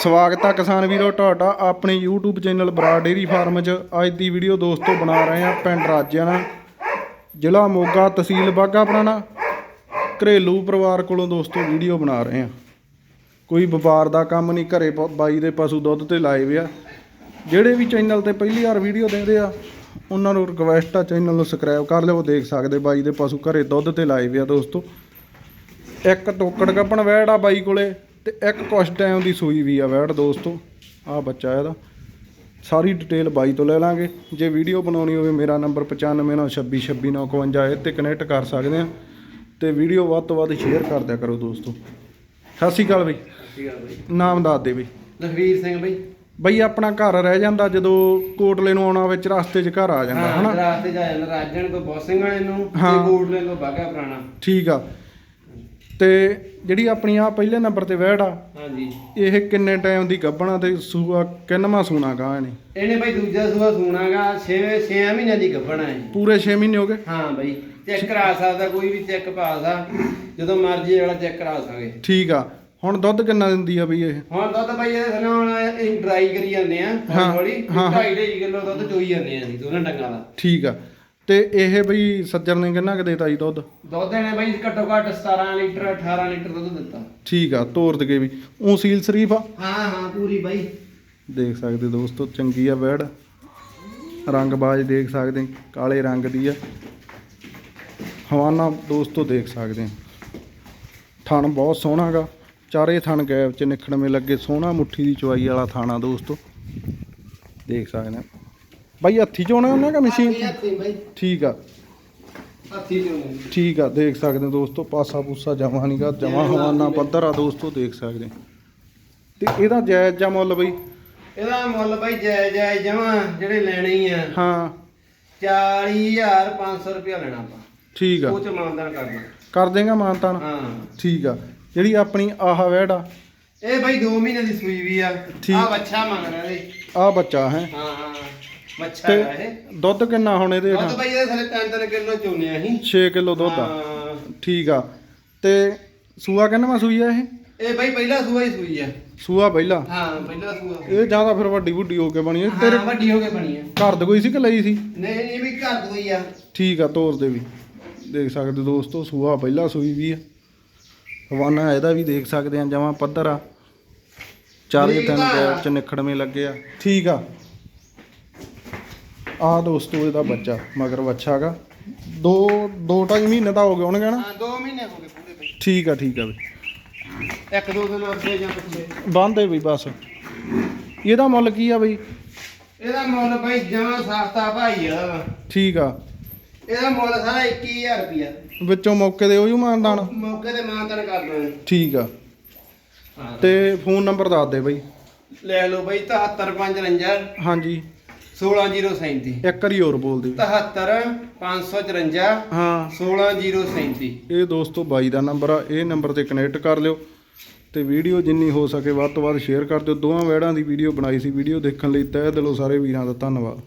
ਸਵਾਗਤ ਆ ਕਿਸਾਨ ਵੀਰੋ, ਤੁਹਾਡਾ ਆਪਣੇ YouTube ਚੈਨਲ ਬਰਾ ਡੇਰੀ ਫਾਰਮ 'ਚ। ਅੱਜ ਦੀ ਵੀਡੀਓ ਦੋਸਤੋ ਬਣਾ ਰਹੇ ਹਾਂ ਪਿੰਡ ਰਾਜਿਆਣਾ ਜ਼ਿਲ੍ਹਾ ਮੋਗਾ ਤਹਿਸੀਲ ਬਾਗਾ ਪੁਰਾਣਾ। ਘਰੇਲੂ ਪਰਿਵਾਰ ਕੋਲੋਂ ਦੋਸਤੋ ਵੀਡੀਓ ਬਣਾ ਰਹੇ ਹਾਂ। ਕੋਈ ਵਪਾਰ ਦਾ ਕੰਮ ਨਹੀਂ, ਘਰੇ ਪ- ਬਾਈ ਦੇ ਪਸ਼ੂ ਦੁੱਧ ਤੇ ਲਾਏ ਵੇ ਆ। ਜਿਹੜੇ ਵੀ ਚੈਨਲ ਤੇ ਪਹਿਲੀ ਵਾਰ ਵੀਡੀਓ ਦੇਖਦੇ ਆ, ਉਹਨਾਂ ਨੂੰ ਰਿਕਵੈਸਟ ਆ ਚੈਨਲ ਨੂੰ ਸਬਸਕ੍ਰਾਈਬ ਕਰ ਲਿਓ। ਦੇਖ ਸਕਦੇ ਬਾਈ ਦੇ ਪਸ਼ੂ ਘਰੇ ਦੁੱਧ ਤੇ ਲਾਏ ਵੇ ਆ ਦੋਸਤੋ। ਇੱਕ ਟੋਕੜ ਕੱਪਣ ਵੈੜ ਆ ਬਾਈ ਕੋਲੇ। ਤੇ ਇੱਕ ਕੁਛ ਟਾਈਮ ਦੀ ਸੂਈ ਵੀ ਆ ਵੈੜ ਦੋਸਤੋ ਆ ਬੱਚਾ ਇਹਦਾ। ਸਾਰੀ ਡਿਟੇਲ ਬਾਈ ਤੋਂ ਲੈ ਲਾਂਗੇ। ਜੇ ਵੀਡੀਓ ਬਣਾਉਣੀ ਹੋਵੇ ਮੇਰਾ ਨੰਬਰ 9596262951 ਇਹ ਤੇ ਕਨੈਕਟ ਕਰ ਸਕਦੇ ਆ। ਤੇ ਵੀਡੀਓ ਵੱਧ ਤੋਂ ਵੱਧ ਸ਼ੇਅਰ ਕਰ ਦਿਆ ਕਰੋ ਦੋਸਤੋ। ਸਤਿ ਸ਼੍ਰੀ ਅਕਾਲ ਬਈ। ਠੀਕ ਆ ਬਈ। ਨਾਮ ਦੱਸ ਦੇ ਬਈ। ਲਖਵੀਰ ਸਿੰਘ ਬਈ। ਬਈ ਆਪਣਾ ਘਰ ਰਹਿ ਜਾਂਦਾ ਜਦੋਂ ਕੋਟਲੇ ਨੂੰ ਆਉਣਾ ਵਿੱਚ ਰਸਤੇ 'ਚ ਘਰ ਆ ਜਾਂਦਾ ਹਨਾ? ਰਾਸਤੇ ਜਾ ਜਾਂਦਾ। ਰਾਜਣ ਕੋ ਬੋਸਿੰਗ ਵਾਲੇ ਨੂੰ। ਤੇ ਗੋਡਲੇ ਕੋ ਬਾਗਾ ਪੁਰਾਣਾ। ਠੀਕ ਆ। ਤੇ ਜਿਹੜੀ ਆਪਣੀ ਆ ਪਹਿਲੇ ਨੰਬਰ ਤੇ ਵੈੜ ਆ ਹਾਂਜੀ। ਇਹ ਕਿੰਨੇ ਟਾਈਮ ਦੀ ਗੱਭਣਾ ਤੇ ਸੂਆ ਕਿੰਨਵਾਂ ਸੂਣਾ ਗਾ ਇਹਨੇ? ਇਹਨੇ ਬਈ ਦੂਜਾ ਸੂਆ ਸੂਣਾਗਾ 6 6 ਮਹੀਨਿਆਂ ਦੀ ਗੱਭਣਾ ਹੈ ਪੂਰੇ 6 ਮਹੀਨੇ ਹੋ ਗਏ? ਹਾਂ ਬਈ ਚੈੱਕ ਕਰਾ ਸਕਦਾ ਕੋਈ ਵੀ ਚੈੱਕ ਪਾਸਾ ਜਦੋਂ ਮਰਜ਼ੀ ਵਾਲਾ ਚੈੱਕ ਕਰਾ ਸਕੇ। ਠੀਕ ਆ। ਹੁਣ ਦੁੱਧ ਕਿੰਨਾ ਦਿੰਦੀ ਆ ਬਈ ਇਹ? ਹੁਣ ਦੁੱਧ ਬਈ ਇਹਦੇ ਥੱਲੇ ਹੁਣ ਅਸੀਂ ਡਰਾਈ ਕਰੀ ਜਾਂਦੇ ਆ ਹੌਲੀ ਹਾਂ, ਹਾਂ। 2.5 ਕਿਲੋ ਦੁੱਧ ਚੋਈ ਜਾਂਦੇ ਆ ਅਸੀਂ ਦੋਨਾਂ ਡੰਗਾਂ ਦਾ। ਠੀਕ ਆ। ਤੇ ਇਹ ਬਈ ਸੱਜਰ ਨੇ ਕਿੰਨਾ ਕੁ ਦੇਤਾ ਜੀ ਦੁੱਧ? ਦੁੱਧ ਇਹਨੇ ਬਈ ਘੱਟੋ ਘੱਟ 17 ਲੀਟਰ 18 ਲੀਟਰ ਦੁੱਧ ਦਿੱਤਾ। ਠੀਕ ਆ ਤੋਰ ਦਗੇ ਵੀ। ਉਹ ਸੀਲ ਸ਼ਰੀਫ ਆ? ਹਾਂ ਹਾਂ ਪੂਰੀ ਬਈ। ਦੇਖ ਸਕਦੇ ਦੋਸਤੋ ਚੰਗੀ ਆ ਵੈੜ ਰੰਗਬਾਜ਼ ਦੇਖ ਸਕਦੇ ਕਾਲੇ ਰੰਗ ਦੀ ਆ। ਹਵਾਨਾ ਦੋਸਤੋ ਦੇਖ ਸਕਦੇ ਥਣ ਬਹੁਤ ਸੋਹਣਾ ਗਾ ਚਾਰੇ ਥਣ ਗੈਪ ਚ ਨਿਖੜਵੇਂ ਲੱਗੇ ਸੋਹਣਾ ਮੁੱਠੀ ਦੀ ਚਵਾਈ ਵਾਲਾ ਥਾਣਾ ਦੋਸਤੋ। ਦੇਖ ਸਕਦੇ ਆ। ਬਾਈ ਹੱਥੀ ਚੋਣਾ ਉਹਨਾਂ ਕਾ ਮਸ਼ੀਨ? ਹੱਥੀਂ- ਹੱਥੀਂ ਬਈ। ਠੀਕ ਆ। ਹੱਥੀ ਚੋਣੇ ਠੀਕ ਆ ਦੇਖ ਸਕਦੇ ਹੋ ਦੋਸਤੋ ਪਾਸਾ ਪੂਸਾ ਜਮਾ ਨਹੀਂਗਾ ਜਮਾ ਹਵਾਨਾ ਪੱਧਰ ਆ ਦੋਸਤੋ ਦੇਖ ਸਕਦੇ। ਤੇ ਇਹਦਾ ਜਾਇਜ਼ ਜਾਂ ਮੁੱਲ ਬਈ? ਇਹਦਾ ਮੁੱਲ ਬਾਈ ਜੈ ਜੈ ਜਮਾ ਜਿਹੜੇ ਲੈਣੇ ਹੀ ਆ। ਹਾਂ। 40500 ਰੁਪਇਆ ਲੈਣਾ ਆਪਾਂ। ਠੀਕ ਆ। ਉਹ ਚ ਮਾਨਦਾਨ ਕਰਨਾ ਕਰ ਦੇਗਾ ਮਾਨਤਾਨ? ਹਾਂ। ਠੀਕ ਆ। ਜਿਹੜੀ ਆਪਣੀ ਆਹ ਵੈੜ ਆ? ਇਹ ਬਾਈ 2 ਮਹੀਨੇ ਦੀ ਸੂਈ ਵੀ ਆ। ਆ ਬੱਚਾ ਮੰਗਣਾ ਇਹ ਆ ਬੱਚਾ ਹੈ। ਹਾਂ ਹਾਂ। ਤੇ ਹੈ ਇਹ। ਦੁੱਧ ਕਿੰਨਾ ਹੁਣ ਇਹਦੇ ਦੁੱਧ ਬਾਈ ਇਹਦੇ ਥੱਲੇ 3-3 ਕਿਲੋ ਚੋਨੇ ਆ ਅਸੀਂ। 6 ਕਿਲੋ ਦੁੱਧ ਆ। ਹਾਂ। ਠੀਕ ਆ। ਤੇ ਸੂਆ ਕਿੰਨਵਾ ਸੂਈ ਆ ਇਹ? ਇਹ ਬਾਈ ਪਹਿਲਾ ਸੂਆ ਹੀ ਸੂਈ ਆ। ਸੂਆ ਪਹਿਲਾ? ਹਾਂ ਪਹਿਲਾ ਸੂਆ। ਇਹ ਜ਼ਿਆਦਾ ਫਿਰ ਵੱਡੀ ਵੱਡੀ ਹੋ ਕੇ ਬਣੀ ਹੈ ਤੇਰੇ ਹਾਂ ਵੱਡੀ ਹੋ ਕੇ ਬਣੀ ਆ। ਘਰ ਦੇ ਕੋਈ ਸੀ ਕਿ ਲਈ ਸੀ? ਨਹੀਂ ਇਹ ਵੀ ਘਰ ਤੋਂ ਹੀ ਆ। ਠੀਕ ਆ ਤੋਰ ਦੇ ਵੀ। ਦੇਖ ਸਕਦੇ ਦੋਸਤੋ ਸੂਆ ਪਹਿਲਾ ਸੂਈ ਵੀ ਆ। ਹਵਾਨਾ ਇਹਦਾ ਵੀ ਦੇਖ ਸਕਦੇ ਆ ਜਮਾ ਪੱਧਰ ਆ। ਚਾਰੇ ਠੀਕ ਤਿੰਨ ਆ। ਚ ਨਿਖੜਵੇਂ ਲੱਗੇ ਆ। ਠੀਕ ਆ। ਆ ਦੋਸਤੋ ਇਹਦਾ ਬੱਚਾ ਮਗਰ ਬੱਚਾ ਗਾ। ਦੋ ਦੋ ਢਾਈ ਮਹੀਨੇ ਦਾ ਹੋ ਗਿਆ ਹੋਣਗੇ ਨਾ? ਹਾਂ 2 ਮਹੀਨੇ ਹੋ ਗਏ ਪੂਰੇ ਬਾਈ ਠੀਕ ਆ ਠੀਕ ਆ ਬਈ। ਇੱਕ ਦੋ ਦਿਨ ਅੱਗੇ ਜਾਂ ਪਿਛਲੇ ਬੰਦੇ ਵੀ ਬਸ। ਇਹਦਾ ਮੁੱਲ ਕੀ ਆ ਬਈ? ਇਹਦਾ ਮੁੱਲ ਬਾਈ ਜਮਾ ਸਸਤਾ ਭਾਈ ਆ। ਠੀਕ ਆ। ਇਹਦਾ ਮੁੱਲ ਸਾਰਾ 21000 ਰੁਪਿਆ ਵਿੱਚੋਂ ਮੌਕੇ ਦੇ ਉਹ ਹੀ ਮਾਨਦਾਨ ਮੌਕੇ ਤੇ ਮਾਨਤਨ ਕਰ ਦੋ ਠੀਕ ਆ। ਤੇ ਫੋਨ ਨੰਬਰ ਦੱਸ ਦੇ ਬਈ। ਲੈ ਲਓ ਬਾਈ 77549 ਹਾਂਜੀ। 16037 ਇੱਕ ਵਾਰੀ ਹੋਰ ਬੋਲ ਦੇ 77554 ਹਾਂ। 16037 ਇਹ ਦੋਸਤੋ ਬਾਈ ਦਾ ਨੰਬਰ ਆ ਇਹ ਨੰਬਰ ਤੇ ਕਨੈਕਟ ਕਰ ਲਿਓ ਤੇ ਵੀਡੀਓ ਜਿੰਨੀ ਹੋ ਸਕੇ ਵੱਧ ਤੋਂ ਵੱਧ ਸ਼ੇਅਰ ਕਰ ਦਿਓ। ਦੋਵਾਂ ਵੈੜਾਂ ਦੀ ਵੀਡੀਓ ਬਣਾਈ ਸੀ ਵੀਡੀਓ ਦੇਖਣ ਲਈ ਤਹਿ ਦਿਲੋਂ ਸਾਰੇ ਵੀਰਾਂ ਦਾ ਧੰਨਵਾਦ।